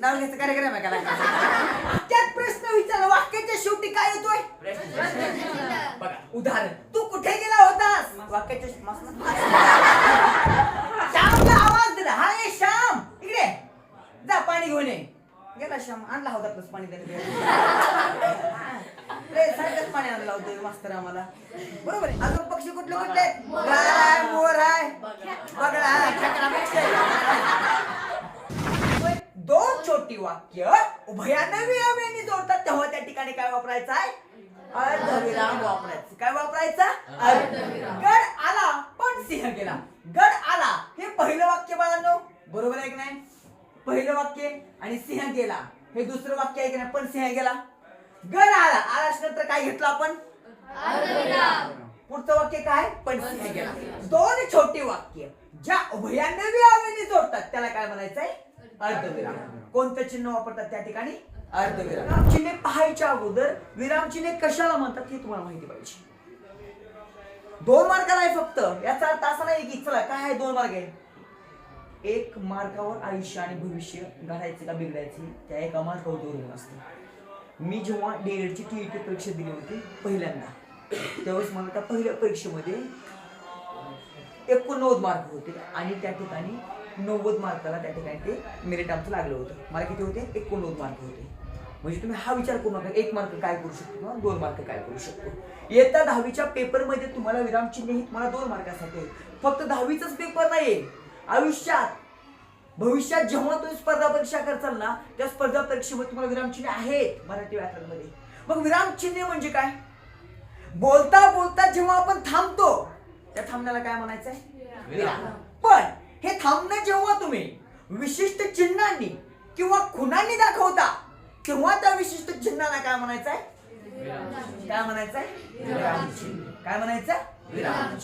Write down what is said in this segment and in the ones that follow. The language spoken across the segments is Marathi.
नाव घ्यायचं कार्यक्रम आहे का? त्यात प्रश्न विचार वाक्याच्या शेवटी काय येतोय? बघा उदाहरण. तू कुठे गेला होतास? वाक्याच्या शे- मस्त- श्यामला आवाज दिला हा ये श्याम. इकडे. जा पाणी घेऊन ये. गेला श्याम. आणला होता प्लस पाणी त्याने. रे सारखंच पाणी आणलं होतं मास्तर आम्हाला. बरोबर आहे. अजून पक्षी कुठले कुठले? गाय मोर आहे. खेकडा, पक्षी आहे. दोन छोटी वाक्य उभयानं विरामाने जोडतात. तेव्हा त्या ठिकाणी काय वापरायचं आहे अर्धविराम वापरायचं. काय वापरायचा? अर्धविराम. गड आला पण सिंह गेला. गड आला हे पहिलं वाक्य बाळांनो. बरोबर आहे की नाही? पहिलं वाक्य आणि सिंह गेला. हे दुसरं वाक्य आहे की नाही? पण सिंह गेला. गड आला. आल्यानंतर काय घेतलं आपण? पुढचं वाक्य काय? पण सिंह गेला. दोन छोटी वाक्य. ज्या उभयानं विरामाने जोडतात त्याला काय म्हणायचंय? अर्धविराम. कोणतं चिन्ह वापरतात त्या ठिकाणी? अर्धविराम. चिन्ह पाहायच्या अगोदर विराम चिन्ह कशाला म्हणतात हे तुम्हाला माहिती पाहिजे. दोन मार्काला आहे फक्त. याचा अर्थ असा नाही की चला काय आहे दोन मार्ग? आहे एक मार्गावर आयुष्य आणि भविष्य घडायचे का बिघडायचे त्या एका मार्गावर दोन असते मी जेव्हा डीएडची टी टी परीक्षा दिली होती पहिल्यांदा त्यावेळेस मला त्या पहिल्या परीक्षेमध्ये एकोणनव्वद मार्क होते आणि त्या ठिकाणी नव्वद मार्काला त्या ठिकाणी ते मेरिट आमचं लागलं होतं. मला किती होते? एकोणनव्वद मार्क होते. म्हणजे तुम्ही हा विचार करू नका एक मार्क काय करू शकतो किंवा दोन मार्क काय करू शकतो. येत्या दहावीच्या पेपरमध्ये तुम्हाला विरामचिन्ह ही तुम्हाला दोन मार्कासाठी फक्त दहावीचाच पेपर नाहीये. आयुष्यात भविष्यात जेव्हा तुम्ही स्पर्धा परीक्षा करचाल ना त्या स्पर्धा परीक्षेमध्ये तुम्हाला विरामचिन्ह आहेत मराठी व्याकरणमध्ये. मग विरामचिन्ह म्हणजे काय? बोलता बोलता जेव्हा आपण थांबतो त्या थांबण्याला काय म्हणायचं आहे विराम. पण हे थांबणं जेव्हा तुम्ही विशिष्ट चिन्हांनी किंवा खुणांनी दाखवता तेव्हा त्या विशिष्ट चिन्हाला काय म्हणायचं आहे काय म्हणायचं आहे विराम काय म्हणायचं विराम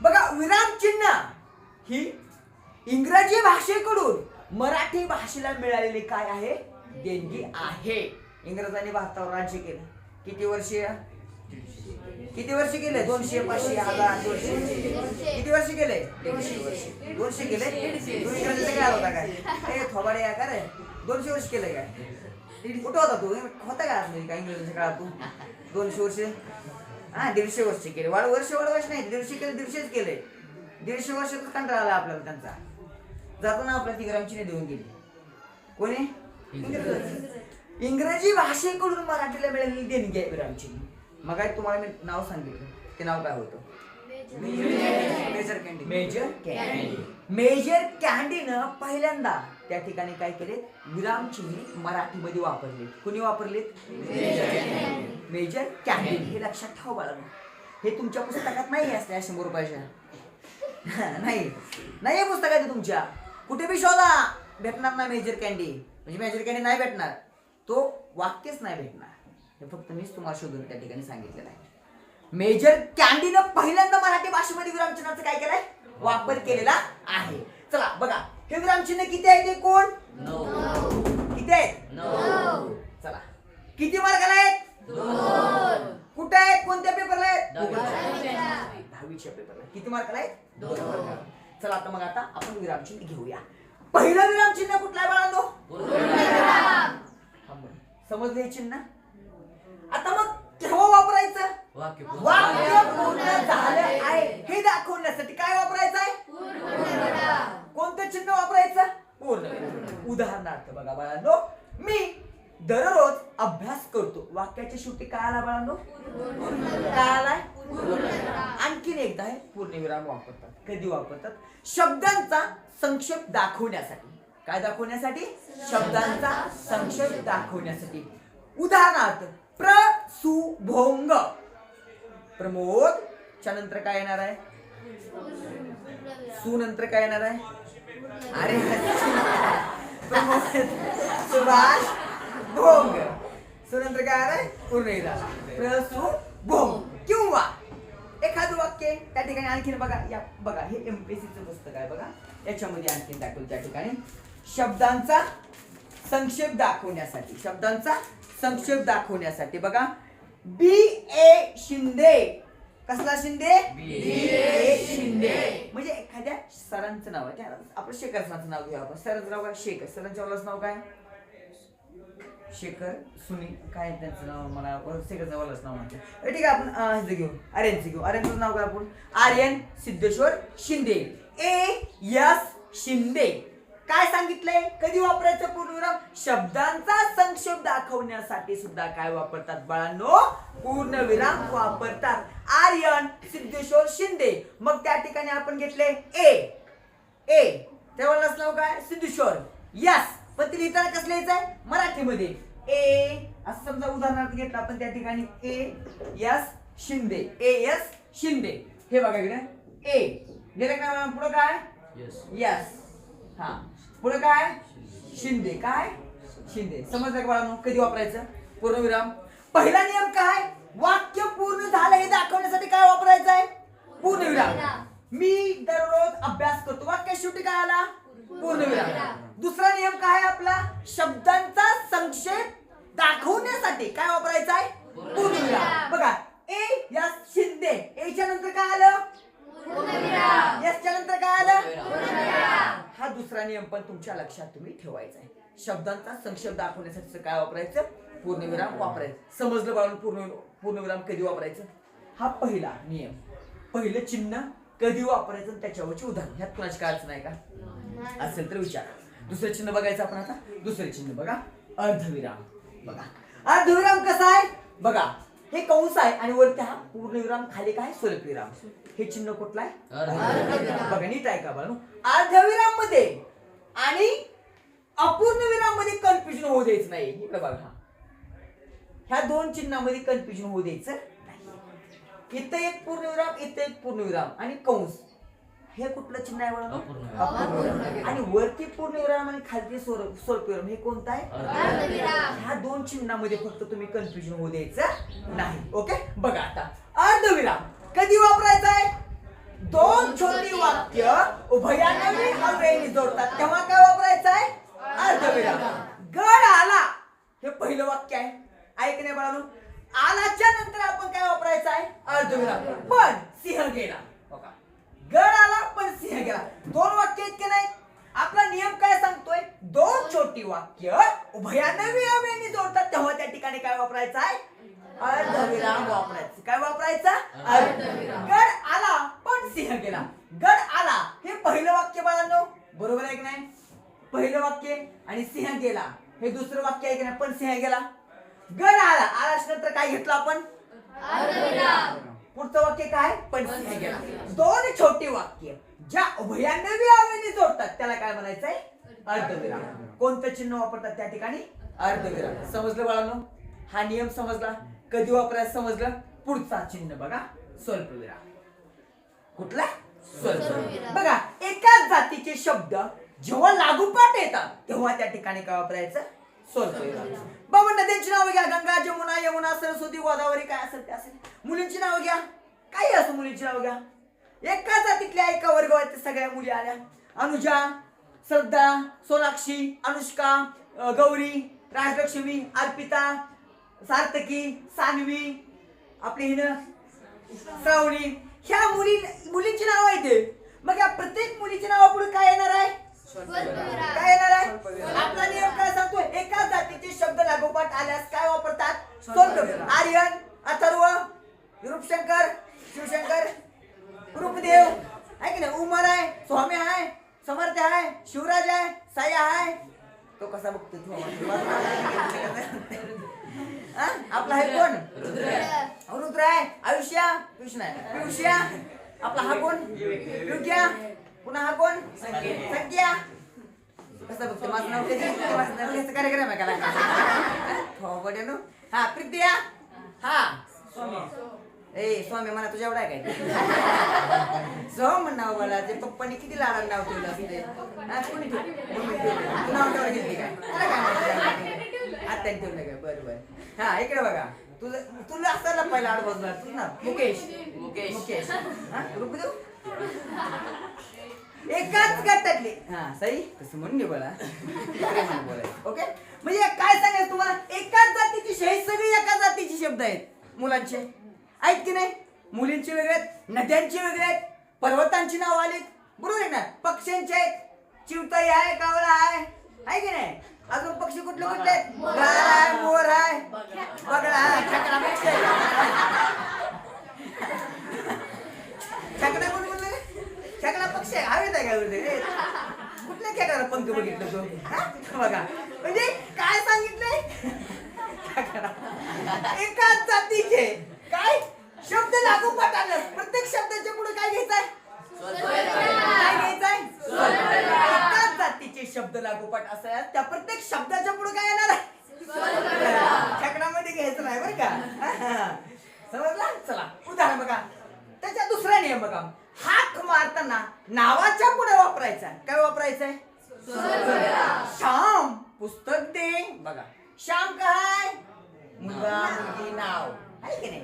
बघा विराम चिन्ह ही इंग्रजी भाषेकडून मराठी भाषेला मिळालेली काय आहे? देणगी आहे. इंग्रजांनी भारतावर राज्य केलं. किती वर्षीय? किती वर्ष केले दोनशे पाचशे हजार दोनशे. किती वर्ष केले दीडशे वर्ष. दोनशे केले तू इंग्रजीचा काय होता काय? ए थोबाडे या काय दोनशे वर्ष केले काय? कुठं होता तू? होता का आतमध्ये काय इंग्रजीच्या काळात तू? दोनशे वर्ष? हा दीडशे वर्ष केले. वाढ वर्ष वाढवायच नाही. दीडशे केले दीडशेच केले. दीडशे वर्षात कंटाळा आला आपल्याला त्यांचा. जाताना आपल्याला ती ग्रामचिन्ह देऊन गेली. कोणी? इंग्रज. भाषेकडून मराठीला मिळालेली देणगी आहे विरामचिन्ह मग काय तुम्हाला मी नाव सांगितलं. ते नाव काय होतं? Major Candy. Major Candy. Major कॅन्डीनं पहिल्यांदा त्या ठिकाणी काय केले? विरामचिन्ह मराठीमध्ये वापरले. कुणी वापरलेत? Major candy. हे लक्षात ठेवा बाळा हे तुमच्या पुस्तकात नाही असल्या शंभर रुपयाच्या. नाही. नाही आहे पुस्तकात तुमच्या. कुठे बी शोधा. भेटणार नाही मेजर कॅन्डी. म्हणजे मेजर कॅन्डी नाही भेटणार. तो वाक्यच नाही भेटणार. हे फक्त मीच तुम्हाला शोधून त्या ठिकाणी सांगितलेलं आहे. मेजर कॅन्डीनं पहिल्यांदा मराठी भाषेमध्ये विरामचिन्हाचा काय केलाय? वापर केलेला आहे. चला बघा. हे विरामचिन्ह किती आहे ते कोण? किती आहेत? चला. किती मार्काला आहेत कुठे आहेत? कोणत्या पेपरला आहेत? दहावीच्या. पेपरला किती मार्काला आहेत. चला आता मग आता आपण विरामचिन्ह घेऊया. पहिलं विरामचिन्ह कुठलं आहे बाळांनो. समजलं चिन्ह? आता मग केव्हा वापरायचं? वाक्य पूर्ण वाक्य पूर्ण झालं आहे. हे दाखवण्यासाठी काय वापरायचं आहे? कोणतं चिन्ह वापरायचं? पूर्ण. उदाहरणार्थ बघा बाळांनो मी दररोज अभ्यास करतो. वाक्याच्या शेवटी काय आला बाळांनो? काय आलाय? आणखीन एकदा हे पूर्णविराम वापरतात. कधी वापरतात? शब्दांचा संक्षेप दाखवण्यासाठी. काय दाखवण्यासाठी? शब्दांचा संक्षेप दाखवण्यासाठी. उदाहरणार्थ प्रसुभोंग. प्रमोद च्या नंतर काय येणार आहे? सु नंतर काय येणार आहे? अरे सुभाष भोंग. सुनंतर काय आहे? पूर्ण येणार प्रसु भोंग किंवा एखादं वाक्य त्या ठिकाणी आणखीन बघा. या बघा हे एमपीएससीचं पुस्तक आहे बघा. याच्यामध्ये आणखीन दाखवलं त्या ठिकाणी. शब्दांचा संक्षेप दाखवण्यासाठी. शब्दांचा संक्षेप दाखवण्यासाठी. बघा. बी ए शिंदे. कसला शिंदे? बी. ए शिंदे. म्हणजे एखाद्या सरांचं नाव आहे. आपण शेखर सरांचं नाव घेऊ आपण. सरांचं नाव काय? शेखर. सरांच्या नाव काय? शेखर सुनील काय त्यांचं नाव? मला शेखरचं वालाच नाव म्हणते ठीक आहे आपण ह्याचं घेऊ. आर्यनचं घेऊ. आर्यनचं नाव काय आपण? Aryan Siddheshwar Shinde. A S Shinde. काय सांगितलंय? कधी वापरायचं पूर्णविराम? शब्दांचा संक्षेप दाखवण्यासाठी सुद्धा काय वापरतात बाळांनो? पूर्णविराम वापरतात. आर्यन सिद्धेश्वर शिंदे. मग त्या ठिकाणी आपण घेतले ए ए त्यावेळेलाच नाव काय? सिद्धेश्वर. यस पण ते लिहिताना कसं लिहायचंय? मराठीमध्ये. ए असं समजा उदाहरणार्थ घेतलं आपण त्या ठिकाणी A S Shinde. A S Shinde. हे बघा इकडे. ए गेलं काय पुढं काय? यस हा. पुढे काय? शिंदे. काय? शिंदे. समजलं का बाळांनो? कधी वापरायचं? पूर्णविराम. पहिला नियम काय? वाक्य पूर्ण झालं हे दाखवण्यासाठी काय वापरायचं आहे पूर्णविराम. मी दररोज अभ्यास करतो. वाक्य शेवटी काय आला? पूर्णविराम. दुसरा नियम काय आपला? शब्दांचा संक्षेप दाखवण्यासाठी काय वापरायचा आहे पूर्णविराम. बघा. ए या शिंदे. एच्या नंतर काय आलं? याच्या नंतर काय आलं? हा दुसरा नियम पण तुमच्या लक्षात तुम्ही ठेवायचा आहे. शब्दांचा संक्षेप दाखवण्यासाठी काय वापरायचं? पूर्णविराम वापरायचं. समजलं बाळून पूर्ण पूर्णविराम कधी वापरायचं? हा पहिला नियम. पहिलं चिन्ह कधी वापरायचं? आणि त्याच्यावरची उदाहरण. ह्यात कुणाची काय अडचण आहे का? असेल तर विचार. दुसरं चिन्ह बघायचं आपण आता? दुसरे चिन्ह बघा. अर्धविराम. बघा. अर्धविराम कसा आहे? बघा. हे कंस आहे आणि वरती हा पूर्णविराम खाली काय? स्वल्पविराम हे चिन्ह कुठलं आहे. बघा नीट आहे का बाळू. अर्धविराममध्ये आणि अपूर्ण विराममध्ये कन्फ्युजन होऊ द्यायचं नाही. इकडे बघा ह्या दोन चिन्हामध्ये कन्फ्युजन होऊ द्यायचं नाही. इथं एक पूर्णविराम इथं एक पूर्णविराम आणि कंस. हे कुठलं चिन्ह आहे बघा? अपूर्णविराम. अपूर्णविराम. आणि वरती पूर्णविराम आणि खालती स्वर- स्वल्पविराम हे कोणतं आहे? अर्धविराम. ह्या दोन चिन्हामध्ये फक्त तुम्ही कन्फ्युजन होऊ द्यायचं नाही. ओके बघा आता. अर्धविराम. कधी वापरायचा आहे? दोन छोटी वाक्य उभयाने हवेने जोडतात. तेव्हा काय वापरायचं आहे? अर्धविराम. गड आला. हे पहिलं वाक्य आहे. ऐक नाही बाळांनो. आलाच्या नंतर आपण काय वापरायचं आहे? अर्धविराम. पण सिंह गेला. गड आला पण सिंह गेला. दोन वाक्य इतके नाही आपला नियम काय सांगतोय? दोन छोटी वाक्य उभयाने हवेने जोडतात. तेव्हा त्या ठिकाणी काय वापरायचं आहे? अर्धविराम वापरायचं. काय वापरायचं? अर्धविराम. गड आला पण सिंह गेला. गड आला हे पहिलं वाक्य बाळांनो. बरोबर आहे की नाही? पहिलं वाक्य आणि सिंह गेला. हे दुसरं वाक्य आहे की नाही? पण सिंह गेला. गड आला. आल्याच्यानंतर काय घेतलं आपण? पुढचं वाक्य काय? गेला. दोन छोटी वाक्य. ज्या उभयानवी हवेने जोडतात त्याला काय म्हणायचंय? अर्धविराम. कोणतं चिन्ह वापरतात त्या ठिकाणी? अर्धविराम. समजलं बाळांनो? हा नियम समजला? कधी वापरायचं समजलं? पुढचा चिन्ह बघा. स्वल्पविराम. कुठला? स्वल्पविराम. बघा एकाच जातीचे शब्द जेव्हा लागोपाठ येतात तेव्हा त्या ठिकाणी काय वापरायचं? स्वल्पविराम बाबा नद्यांची नावं घ्या. गंगा जमुना यमुना सरस्वती गोदावरी काय असेल ते असेल. मुलींची नावं घ्या. काही असं मुलींची नावं घ्या. एका जातीतल्या एका वर्गात सगळ्या मुली आल्या. अनुजा श्रद्धा सोनाक्षी अनुष्का गौरी राजलक्ष्मी अर्पिता सार्थकी सान्वी आपली हिन श्रावणी. ह्या मुली मुलींची नाव आहेत. मग या प्रत्येक मुलीची नाव पुढे काय येणार आहे. काय येणार आहे? आपला नियम काय सांगतो? एकाच जातीचे शब्द लागोपाठ आल्यास काय वापरतात? स्वर्ग आर्यन अथर्व रूपशंकर शिवशंकर रूपदेव. आहे की नाही? उमर आहे स्वामी आहे समर्थ आहे शिवराज आहे साई आहे. तो कसा बघतो आपला आहे कोण? रुद्र आहे. आयुष्या कृष्ण आहे. पियुष्या आपला हा कोण? युग्या पुन्हा हा कोण संख्या कसं बघतो माझं नाव कार्यक्रम आहे का हो बड्यानो हा प्रित्या हा स्वामी ए स्वामी म्हणा तुझ्या एवढा आहे काय सोम नाव मला ते पप्पानी किती लाडाला नाव ठेवलं असते हा, कोणी ठेवलं? ठेवलं. नाव काय काय माहिती? आत्याने ठेवलं काय बरं बरं हा इकडे बघा तुझं तुला असताना पहिला आडबाजूला तुझं ना मुकेश मुकेश मुकेश हा रुपदेव एकाच गटातले. हा सई तसं म्हणून घे बोला प्रेमाने बोलायचं? ओके? म्हणजे काय सांगायचं तुम्हाला? एकाच जातीची शे- हे सगळे एकाच जातीचे शब्द आहेत मुलांचे. आहेत की नाही? मुलींचे वेगळे आहेत नद्यांचे वेगळे आहेत पर्वतांची नाव आलीत. बरोबर आहे ना? पक्ष्यांचे आहेत. चिवताई आहे कावळा आहे. आहे की नाही? अजून पक्षी कुठले कुठले गार आहे मोर आहे. बगळा आहे, खेकडा पक्षी. आहे खेकडा कोण बोलले रे? खेकडा पक्षी आहे हवेत आहे का कुठल्या खेळाला पंख बघितलं तो? बघा. म्हणजे काय सांगितलंय? खेकडा. एकाच जातीचे. काय? शब्द लागू पटालं प्रत्येक शब्दाच्या पुढे काय घ्यायचंय? काय घ्यायचंय? एकाच जातीचे शब्द लागोपाठ असतात त्या प्रत्येक शब्दाच्या पुढे काय येणार आहे? घ्यायचं नाही बरं का? समजला? चला. उदाहरण बघा. त्याच्या दुसरा नियम बघा. हाक मारताना नावाच्या पुढे वापरायचा. काय वापरायचंय? श्याम. पुस्तक दे. बघा. श्याम काय मुलगा मुलगी नाव. आहे की नाही?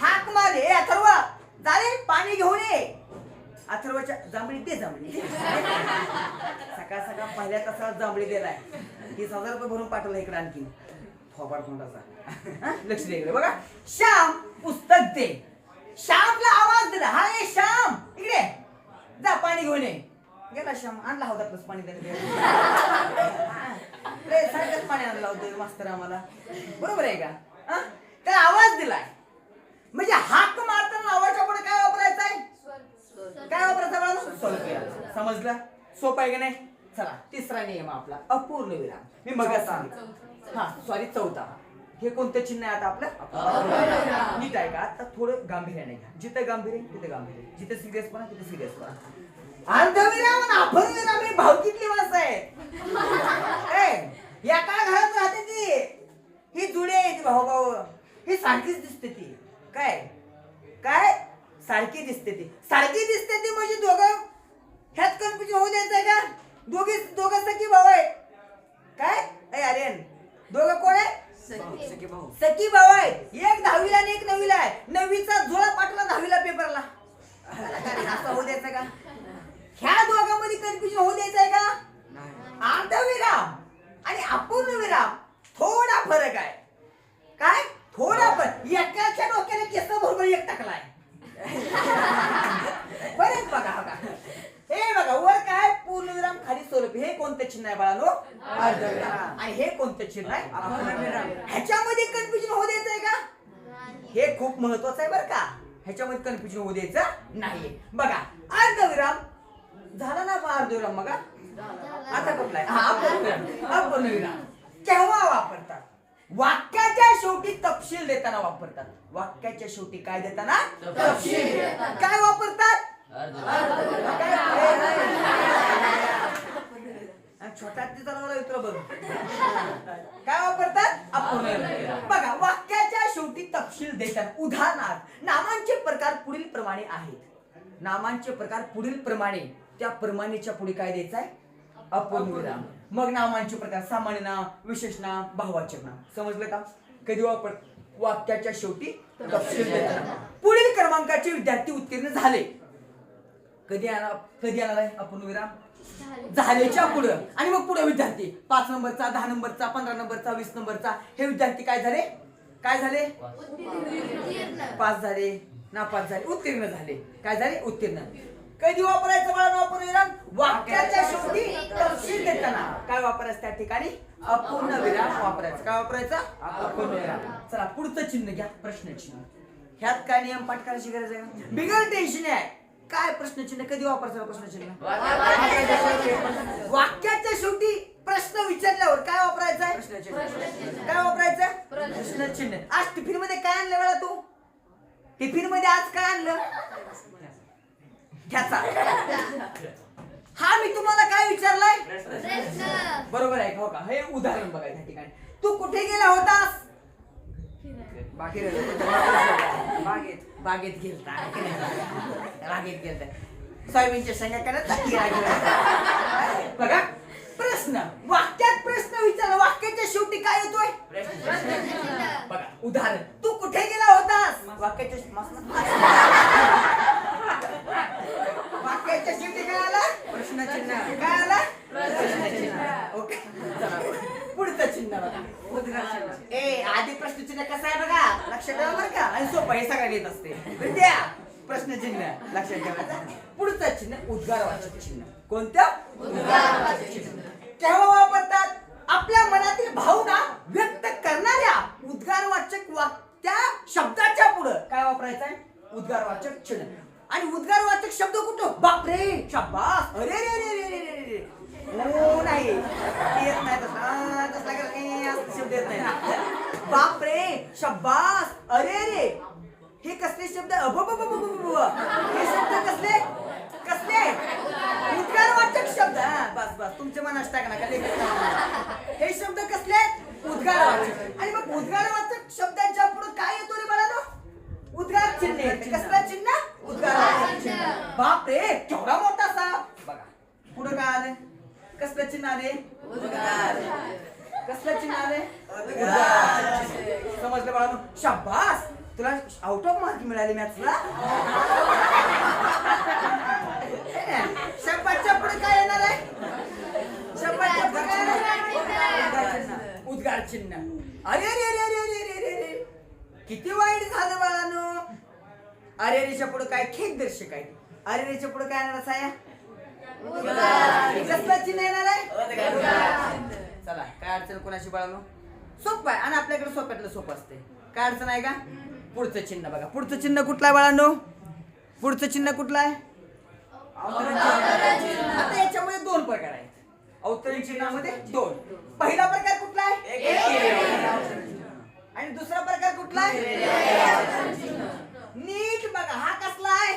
हाक मार. ए अथर्वा. जा पाणी घेऊन ये. अथर्वाच्या जांभळी दे जांभळी. सकाळ सकाळ पहिल्या तासाला जांभळी दिलाय. तीस हजार रुपये भरून पाठवला इकडे आणखी थोपाड तोंडाचा. लक्ष दे इकडे. बघा. श्याम पुस्तक दे. श्यामला आवाज दिला हा ए श्याम. इकडे. जा पाणी घेऊन ये. गेला श्याम. आणला होता प्लस पाणी त्याने. रे सारखंच पाणी आणलं होतं मास्तर आम्हाला. बरोबर आहे का? हा? त्याला आवाज दिलाय. म्हणजे हाक मारताना आवाजाच्या पुढे काय वापरायचं आहे? काय वापरायचं बाळांनो? स्वल्पया. समजलं? सोपं आहे का नाही? चला तिसरा नियम आपला. अपूर्ण विराम. मी मग सांगितलं हा सॉरी चौथा. हे कोणतं चिन्ह आहे आता आपलं? का? आता थोडं गांभीर्याने घ्या. जिथं गांभीर्य तिथे गांभीर्य. जिथे सिरियसपणा तिथे सिरियसपणा अर्धविराम आणि अपूर्णविराम भावकीतली माणसं आहे या काय घरात राहते ती ही जुडी आहे ती भाऊ भाऊ ही सारखीच दिसते ती. काय? काय? सारखी दिसते ती. सारखी दिसते ती म्हणजे दोघं ह्यात कन्फ्युजन होऊ द्यायचं का? दोघी दोघं सखी भाऊ आहे काय? अरे दोघं कोण आहे सखी. भाऊ. आहे. एक दहावीला आणि एक नववीला आहे. नववीचा झोळा पाठला दहावीला पेपरला. असं होऊ द्यायचं का? ह्या दोघांमध्ये कन्फ्युजन होऊ द्यायचंय का? अर्धविराम आणि अपूर्ण विराम थोडा फरक आहे. काय? थोडा फरक. एकाच्या डोक्याने केस बरोबर एक टाकलाय. बरेच बघा बघा हे बघा वर काय पूर्णविराम खाली स्वरूप हे कोणतं चिन्ह आहे बाळानो? अर्धविराम आणि हे कोणतं चिन्ह आहे? ह्याच्यामध्ये कन्फ्युजन होऊ द्यायचंय का? हे खूप महत्वाचं आहे बरं का. ह्याच्यामध्ये कन्फ्युजन होऊ द्यायचं नाही. बघा अर्धविराम. झाला ना अर्धविराम बघा. आता अपूर्णविराम अपूर्णविराम केव्हा वापरतात? वाक्याच्या शेवटी तपशील देताना वापरतात. वाक्याच्या शेवटी काय देताना? तपशील काय वापरतात? छोटा ते जरा इतर बघ. काय वापरतात? अपूर्ण बघा वाक्याच्या शेवटी तपशील देतात. उदाहरणार्थ नामांचे प्रकार पुढील प्रमाणे आहेत. नामांचे प्रकार पुढील प्रमाणे. त्या प्रमाणेच्या पुढे काय द्यायचं आहे अपूर्ण विराम. मग नामांचे प्रकार सामान्य नाम विशेष नाम भाववाचक नाम. समजलं का? कधी वापर वाक्याच्या शेवटी तपशील देताना पुढील क्रमांकाचे विद्यार्थी उत्तीर्ण झाले. कधी येणार कधी आहे अपूर्ण विराम? झालेच्या पुढं. आणि मग पुढे विद्यार्थी. पाच नंबरचा दहा नंबरचा पंधरा नंबरचा वीस नंबरचा. हे विद्यार्थी काय झाले? काय झाले? पास झाले. नापास झाले. उत्तीर्ण झाले. काय झाले? उत्तीर्ण. कधी वापरायचं मला अपूर्ण विराम वाक्याच्या शेवटी तपशील देताना. काय वापरायचं त्या ठिकाणी? अपूर्ण विराम वापरायचं. काय वापरायचं? अपूर्ण विराम. चला पुढचं चिन्ह घ्या. प्रश्न चिन्ह. ह्यात काय नियम पाठ करायची गरज आहे? बिगर टेन्शन आहे. काय प्रश्नचिन्ह? कधी वापरायचं प्रश्नचिन्ह? वाक्याच्या शेवटी प्रश्न विचारल्यावर काय वापरायचं आहे काय वापरायचं प्रश्नचिन्ह. आज टिफिनमध्ये काय आणलं वेळा तू? टिफिनमध्ये आज काय आणलं? ह्याचा हा मी तुम्हाला काय विचारलाय? बरोबर आहे? हो का? हे उदाहरण बघा त्या ठिकाणी. तू कुठे गेला होतास? बाकी बागेत बागेत गेलता बागेत गेलता. सोयाबीनच्या शेंगा करत बघा प्रश्न वाक्यात प्रश्न विचारला वाक्याच्या शेवटी काय येतोय? बघा उदाहरण. तू कुठे गेला होतास? वाक्याच्या वाक्याच्या शेवटी काय आला? प्रश्नचिन्ह. काय आला? प्रश्नचिन्ह. ओके. पुढचं चिन्ह बघा. ए आधी प्रश्नचिन्ह कसं आहे बघा? लक्षात ठेवा बरं का. आणि सोपं हे सगळं येत असते. विद्या प्रश्नचिन्ह. लक्षात ठेवायचं पुढचं चिन्ह उद्गारवाचक चिन्ह. कोणतं? चिन्ह. केव्हा वापरतात? आपल्या मनातील भावना व्यक्त करणाऱ्या उद्गारवाचक वाक त्या शब्दाच्या पुढं. काय वापरायचं आहे? उद्गारवाचक चिन्ह. आणि उद्गारवाचक शब्द कुठं? बापरे! शाबास! अरे रे रे रे रे रे. रे हो नाही येत नाही तसला तसला का शब्द येत नाही. बापरे शब्बास. अरे रे हे कसले शब्द? अबबबबबबब. हे शब्द कसले? कसले? उद्गारवाचक शब्द. हा बस बस. तुमच्या मनात असता का नका. हे शब्द कसले? उद्गारवाचक आणि मग उद्गारवाचक शब्दांच्या पुढे काय येतो रे मला उद्गार चिन्ह येते. कसला चिन्ह? उद्गार बापरे बाप रे केवढा मोठा सा बघा. पुढे काय आलं कसलं चिन्ह आले कसलं चिन्ह आले. समजलं बाळा शाबास! तुला आउट ऑफ मार्क मिळाले मॅथ्सला शब्दाच्या पुढे काय येणार आहे? शब्दाच्या पुढे काय येणार आहे? उद्गार चिन्ह. उद्गार चिन्ह. अरे रे रे रे रे रे रे रे किती वाईट झालं बाळानो. अरे रेच्या पुढे काय खेद दर्शक आहे अरे रेच्या पुढे काय येणार साया? कसला चिन्ह येणार आहे? चला काय अडचण कोणाशी बाळानो? सोपं आहे. आणि आपल्याकडे सोप्यातलं सोपं असते. काय अडचण आहे का? पुढचं चिन्ह बघा. पुढचं चिन्ह कुठलं आहे बाळांनो? पुढचं चिन्ह कुठलं आहे? आता याच्यामध्ये दोन प्रकार आहेत. अवतरण चिन्हामध्ये दोन. पहिला प्रकार कुठला आहे? आणि दुसरा प्रकार कुठला आहे? नीट बघा. हा कसला आहे?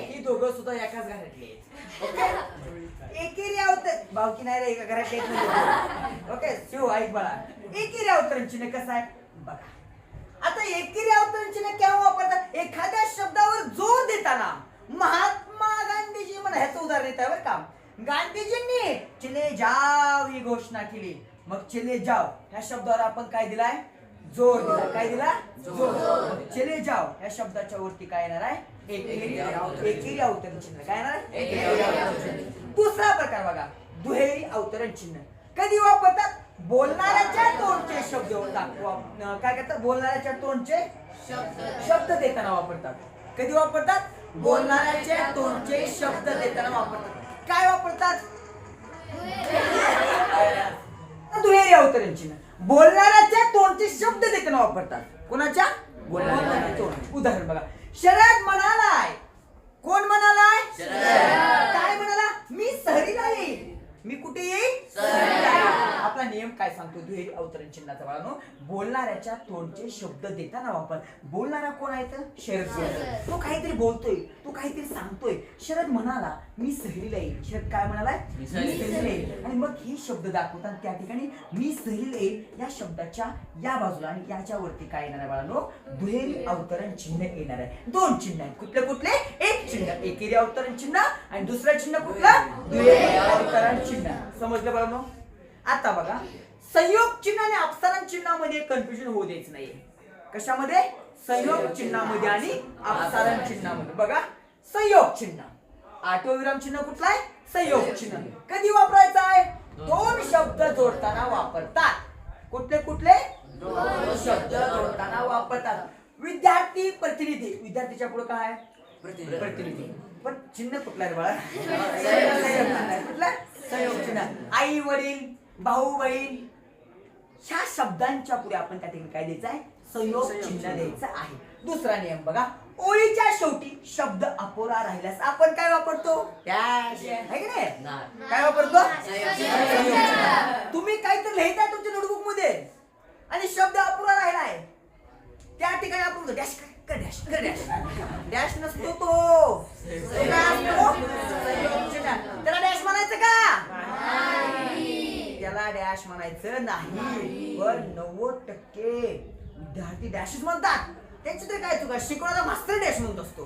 ही दोघं सुद्धा एकाच घरातली आहेत ओके? एकेरी अवतर भावकी नाही रे एका घरात येत नाही. ओके? शिव ऐक बाळा. एकेरी अवतरण चिन्ह कसं आहे? बघा. आता एकेरी अवतरण चिन्ह केव्हा वापरतात? एखाद्या शब्दावर जोर देताना. महात्मा गांधीजी म्हणा ह्याचं उदाहरण येत आहे बरं का. गांधीजींनी चले जाव ही घोषणा केली. मग चले जाव ह्या शब्दावर आपण काय दिलाय? जोर दिला. काय दिला? जोर. चले जाव ह्या शब्दाच्या वरती काय येणार आहे? एकेरी अवतरण चिन्ह. काय. दुसरा प्रकार बघा. दुहेरी अवतरण चिन्ह. कधी वापरतात? बोलणाऱ्याच्या तोंडचे शब्द काय करतात? बोलणाऱ्याच्या तोंडचे शब्द देताना वापरतात. कधी वापरतात? बोलणाऱ्याच्या तोंडचे शब्द देताना वापरतात. काय वापरतात? दुहेरी अवतरण चिन्ह. बोलणाऱ्याच्या तोंडचे शब्द देताना वापरतात. कोणाच्या? बोलणाऱ्याच्या तोंड उदाहरण बघा. शरद म्हणालाय. कोण म्हणालाय? काय म्हणाला? मी सहरीला येईल मी कुठे येईल. आपला नियम काय सांगतो दुहेरी अवतरण चिन्हाचा बाळानो? बोलणाऱ्याच्या तोंडचे शब्द देताना वापर. बोलणारा कोण आहे तर? शरद. तो काहीतरी बोलतोय तो काहीतरी सांगतोय. शरद म्हणाला मी सहरीला येईल शरद काय म्हणालाय? मी सहरीला येईल आणि मग हे शब्द दाखवतात त्या ठिकाणी मी सहरीला येईल या शब्दाच्या या बाजूला आणि याच्यावरती काय येणार आहे बाळानो? दुहेरी अवतरण चिन्ह येणार आहे. दोन चिन्ह आहेत. कुठले कुठले? एक चिन्ह. एकेरी अवतरण चिन्ह आणि दुसरं चिन्ह कुठलं? दुहेरी. अवतरण चिन्ह. समजलं बाळानो? आता बघा. संयोग चिन्ह आणि अपसारण चिन्हामध्ये कन्फ्युजन होऊ द्यायचं नाहीये कशामध्ये? संयोग चिन्हामध्ये आणि अपसारण चिन्हामध्ये. बघा. संयोग चिन्ह. आठवं चिन्ह कुठला आहे संयोग चिन्ह. कधी वापरायचं आहे दोन शब्द जोडताना वापरतात. कुठले कुठले? दोन शब्द जोडताना वापरतात. विद्यार्थी प्रतिनिधी. विद्यार्थीच्या पुढे काय? प्रतिनिधी. पण चिन्ह कुठला आहे बाळा? संयोग चिन्ह. आहे. कुठला? संयोग चिन्ह. आई वडील भाऊ बहीण ह्या शब्दांच्या पुढे आपण त्या ठिकाणी काय द्यायचं आहे? संयोग चिन्ह द्यायचं आहे. दुसरा नियम बघा. ओळीच्या शेवटी शब्द अपुरा राहिल्यास आपण काय वापरतो? काय वापरतो. तुम्ही काहीतरी लिहिताय तुमच्या नोटबुकमध्ये. आणि शब्द अपुरा राहिलाय. त्या ठिकाणी आपण डॅश कर डॅश डॅश डॅश नसतो तो. त्याला डॅश म्हणायचं का? त्याला डॅश म्हणायचं नाही. पण नव्वद टक्के विद्यार्थी डॅशच म्हणतात. त्यांची तरी काय चुका शिकवणारा मास्तर डॅश म्हणत असतो?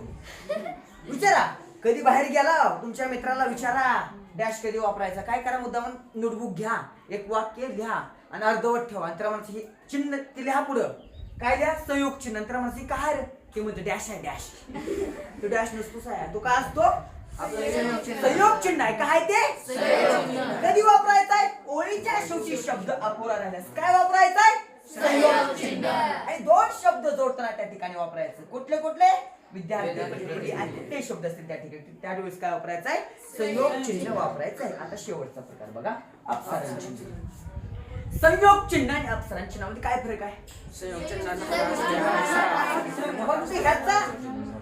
विचारा. कधी बाहेर गेला तुमच्या मित्राला विचारा. डॅश कधी वापरायचा? काय करा मुद्दाम? नोटबुक घ्या. एक वाक्य लिहा आणि अर्धवट ठेवा. म्हणायचं हे चिन्ह ते लिहा पुढं. काय लिहा? संयोग चिन्ह. नंतर म्हणायचं काय रे ते म्हणतो डॅश आहे डॅश तो डॅश नसतोच आहे. तो काय असतो? संयोग चिन्ह. आहे. काय ते? कधी वापरायचा आहे ओळीच्या शेवटी शब्द अपुरा राहिल्यास काय वापरायचा आहे संयोग चिन्ह. आणि दोन शब्द जोडताना त्या ठिकाणी वापरायचं. कुठले कुठले? विद्यार्थी आणि ते शब्द असतील त्या ठिकाणी. त्यावेळेस काय वापरायचं आहे संयोग चिन्ह वापरायचं आहे आता शेवटचा प्रकार बघा. अपसारण चिन्ह. संयोग चिन्ह आणि अपसारण चिन्हामध्ये काय फरक आहे ह्याचा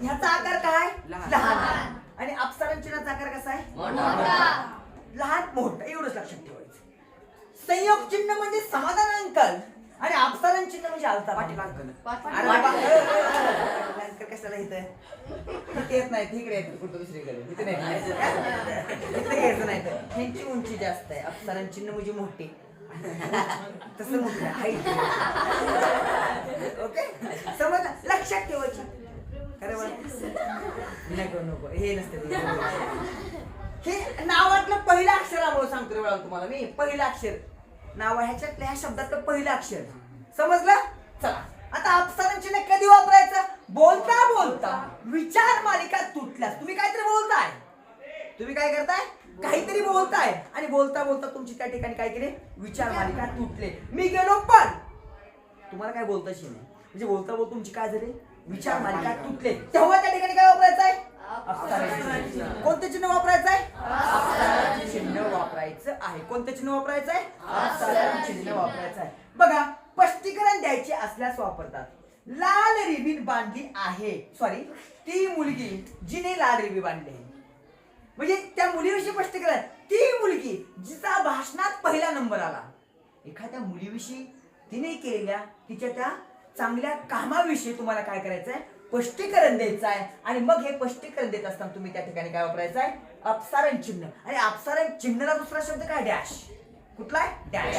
ह्याचा आकार काय लहान. लहान आणि अपसारण चिन्हाचा आकार कसा आहे मोठा लहान मोठं एवढंच लक्षात ठेवायचं संयोग चिन्ह म्हणजे समाधान अंकल आणि अपसारण चिन्ह म्हणजे आलता पाठीमागं. अरे बाबा, अ, अ, अ, अंकल कशाला इथं इथे येत नाही इकडे येत कुठं दुसरीकडे इथे नाही इथे घ्यायचं नाही तर ह्यांची उंची जास्त आहे अपसारण चिन्ह म्हणजे मोठे तसं म्हटलं आहे. ओके? समज लक्षात ठेवायची. खरं म्हण नको नको. हे नसते हे नावातलं पहिलं अक्षर आम्हाला सांगतो वेळा तुम्हाला मी. पहिलं अक्षर. नाव ह्याच्यातल्या ह्या शब्दातलं पहिलं अक्षर. समजलं? चला. आता अप्सरांची नाही कधी वापरायचं? बोलता बोलता. विचार मालिका तुटल्यास. तुम्ही काहीतरी बोलताय. तुम्ही काय करताय? काहीतरी बोलताय. आणि बोलता बोलता तुमची त्या ठिकाणी काय केले? विचार मालिका तुटले. मी गेलो पण. तुम्हाला काय बोलताच येत नाही. म्हणजे बोलता बोलता तुमची काय झाली? विचार मालिका तुटले. तेव्हा त्या ठिकाणी काय वापरायचं आहे. कोणतं चिन्ह वापरायचं आहे चिन्ह वापरायचं आहे. कोणतं चिन्ह वापरायचं आहे चिन्ह वापरायचं आहे बघा स्पष्टीकरण द्यायचे असल्यास वापरतात. लाल रिबीन बांधली आहे. सॉरी ती मुलगी जिने लाल रिबीन बांधली आहे. म्हणजे त्या मुलीविषयी स्पष्टीकरण ती मुलगी जिचा भाषणात पहिला नंबर आला. एखाद्या मुलीविषयी तिने केलेल्या तिच्या त्या चांगल्या कामाविषयी तुम्हाला काय करायचं आहे स्पष्टीकरण द्यायचं आहे आणि मग हे स्पष्टीकरण देत असताना तुम्ही त्या ठिकाणी काय वापरायचं आहे अपसारण चिन्ह. आणि अपसारण चिन्हला दुसरा शब्द काय? डॅश. कुठला आहे? डॅश.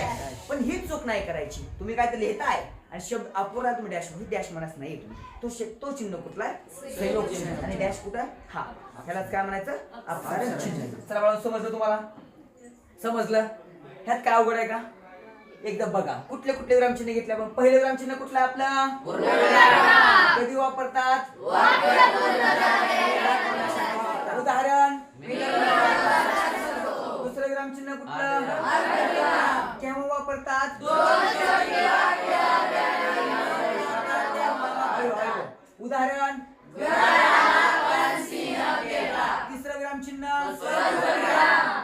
पण ही चूक नाही करायची. तुम्ही काय तर लिहिताय? आणि शब्द अपुरा तुम्ही डॅश ही डॅश म्हणत नाही. तुम्ही तो शे- तो चिन्ह कुठला आहे? संयोग चिन्ह. आणि डॅश कुठं आहे? हा. ह्यालाच काय म्हणायचं? अपसारण चिन्ह. चला बाळा समजलं तुम्हाला? समजलं? ह्यात काय अवघड आहे का? एकदा बघा. कुठले कुठले विरामचिन्ह घेतले आपण? पहिलं विरामचिन्ह कुठलं आहे आपलं? कधी वापरतात? उदाहरण. दुसरं विरामचिन्ह कुठलं? केव्हा वापरतात. उदाहरण. तिसरं विरामचिन्ह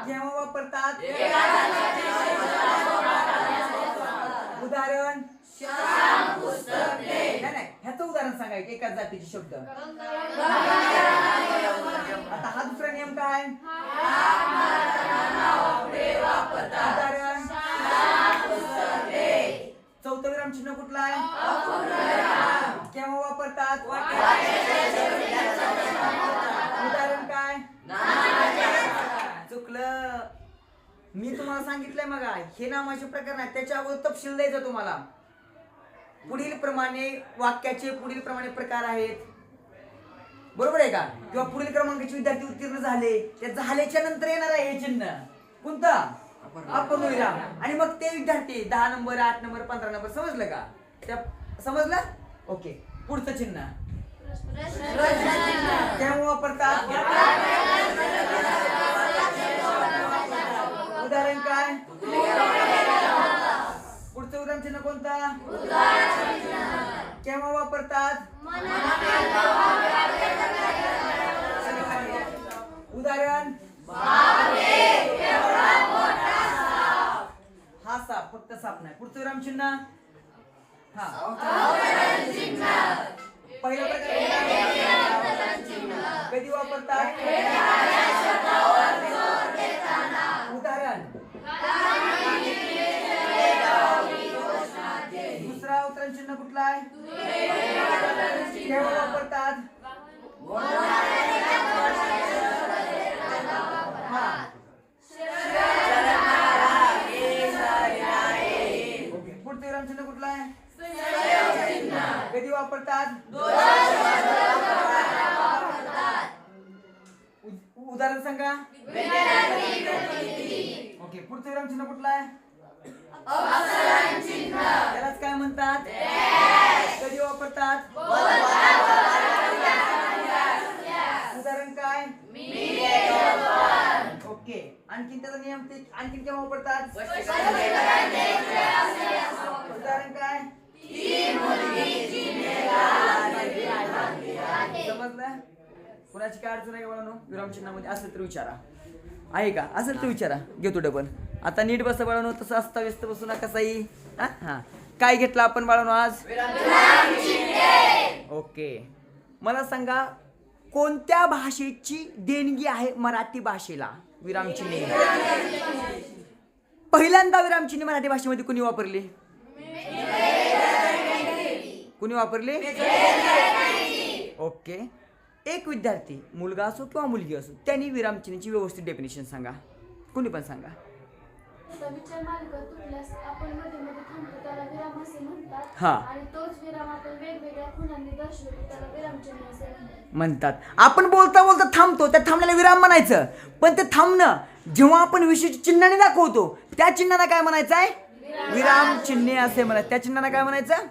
जेव्हा वापरतात. उदाहरण. नाही नाही ह्याचं उदाहरण सांगायचं एकाच जातीचे शब्द. आता हा दुसरा नियम काय? उदाहरण. चौथं ग्राम चिन्ह कुठला आहे? केव्हा वापरतात? उदाहरण काय? चुकलं. मी तुम्हाला सांगितलंय मग हे नामाचे प्रकार नाही त्याच्या अगोदर तपशील द्यायचा तुम्हाला. पुढील प्रमाणे वाक्याचे पुढील प्रमाणे प्रकार आहेत. बरोबर आहे का? किंवा पुढील क्रमांकाचे विद्यार्थी उत्तीर्ण झाले. ते झाल्याच्यानंतर येणार आहे हे चिन्ह. कोणतं? विराम आणि मग ते विद्यार्थी दहा नंबर आठ नंबर पंधरा नंबर समजलं का? त्या समजलं? ओके. पुढचं चिन्ह. केव्हा वापरतात. उदाहरण काय? पुढचं उदाहरण चिन्ह कोणता? केव्हा वापरतात? उदाहरण? हा साप फक्त साप नाही. पुढचं विराम चिन्ह? पहिलं प्रकार कधी वापरतात उदाहरण दुसरा उदाहरण चिन्ह कुठला आहे केव्हा वापरतात हा ओके पुढचं विराम चिन्ह कुठला आहे कधी वापरतात उ- उदाहरण सांगा ओके पुढचं विराम चिन्ह कुठला आहे त्यालाच काय म्हणतात कधी वापरतात उदाहरण काय ओके आणखीन त्याचा नियम ते आणखीन उदाहरण काय? समजलं? कुणाची काय अडचण आहे का विरामचिन्हामध्ये असेल तर विचारा. आहे का? असेल तर विचारा. घेतो डबल आता नीट बसा बाळांनो तसं असता व्यस्त बसू नका साई. हा? हा. काय घेतलं आपण बाळांनो आज? ओके. मला सांगा कोणत्या भाषेची देणगी आहे मराठी भाषेला? विरामचिन्ह. पहिल्यांदा विरामचिन्हे मराठी भाषेमध्ये कुणी वापरली? कुणी वापरली? ओके. एक विद्यार्थी मुलगा असो किंवा मुलगी असो त्यांनी विरामचिन्हाची व्यवस्थित डेफिनेशन सांगा. कुणी पण सांगा. म्हणतात. आपण बोलता बोलता थांबतो त्या थांबण्याला विराम म्हणायचं. पण ते थांबणं जेव्हा आपण विशिष्ट चिन्हाने दाखवतो त्या चिन्हाला काय म्हणायचं आहे विराम चिन्हे असे म्हणा त्या चिन्हाला काय म्हणायचं?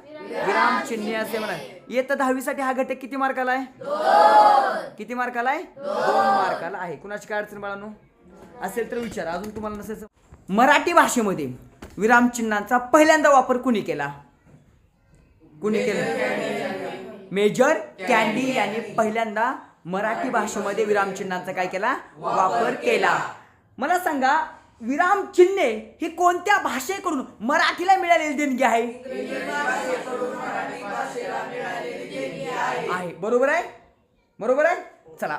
विराम चिन्हे असे म्हणा येतं दहावीसाठी हा घटक किती मार्काला आहे? किती मार्काला आहे? दोन मार्काला आहे. कुणाची काय अडचण बाळांनो? असेल तर विचारा. अजून तुम्हाला नसेल मराठी भाषेमध्ये विराम चिन्हांचा पहिल्यांदा वापर कुणी केला? कुणी केलं? मेजर कॅन्डी यांनी पहिल्यांदा मराठी भाषेमध्ये विरामचिन्हांचा काय केला? वापर केला. मला सांगा विराम चिन्हे ही कोणत्या भाषेकडून मराठीला मिळालेली देणगी आहे? आहे. बरोबर आहे? बरोबर आहे? चला.